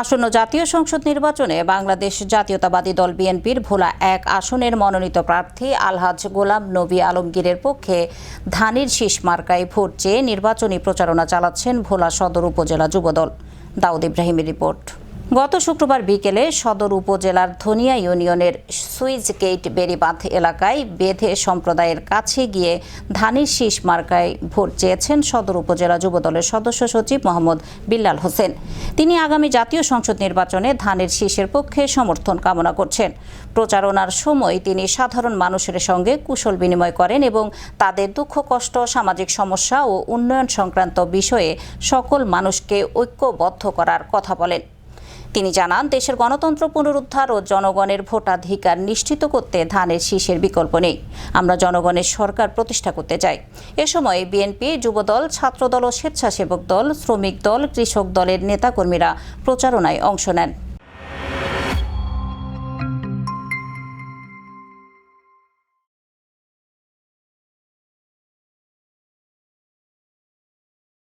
আসন্ন জাতীয় সংসদ নির্বাচনে বাংলাদেশ জাতীয়তাবাদী দল বিএনপির ভোলা এক আসনের মনোনীত প্রার্থী আলহাজ গোলাম নবী আলমগীরের পক্ষে ধানের শীষ মার্কায় ভোট চেয়ে নির্বাচনী প্রচারণা চালাচ্ছেন ভোলা সদর উপজেলা যুবদল। দাউদ ইব্রাহিমের রিপোর্ট। গত শুক্রবার বিকেলে সদর উপজেলার ধনিয়া ইউনিয়নের সুইচ গেট বেড়িবাঁধ এলাকায় বেধে সম্প্রদায়ের কাছে গিয়ে ধানের শীষ মার্কায় ভোট চেয়েছেন সদর উপজেলা যুবদলের সদস্য সচিব মোহাম্মদ বিল্লাল হোসেন। তিনি আগামী জাতীয় সংসদ নির্বাচনে ধানের শীষের পক্ষে সমর্থন কামনা করছেন। প্রচারণার সময় তিনি সাধারণ মানুষের সঙ্গে কুশল বিনিময় করেন এবং তাদের দুঃখ, কষ্ট, সামাজিক সমস্যা ও উন্নয়ন সংক্রান্ত বিষয়ে সকল মানুষকে ঐক্যবদ্ধ করার কথা বলেন। তিনি জানান, দেশের গণতন্ত্র পুনরুদ্ধার ও জনগণের ভোটাধিকার নিশ্চিত করতে ধানের শীষের বিকল্প নেই। আমরা জনগণের সরকার প্রতিষ্ঠা করতে চাই। এ সময় বিএনপি, যুবদল, ছাত্রদল ও স্বেচ্ছাসেবক দল, শ্রমিক দল, কৃষক দলের নেতাকর্মীরা প্রচারণায় অংশ নেন।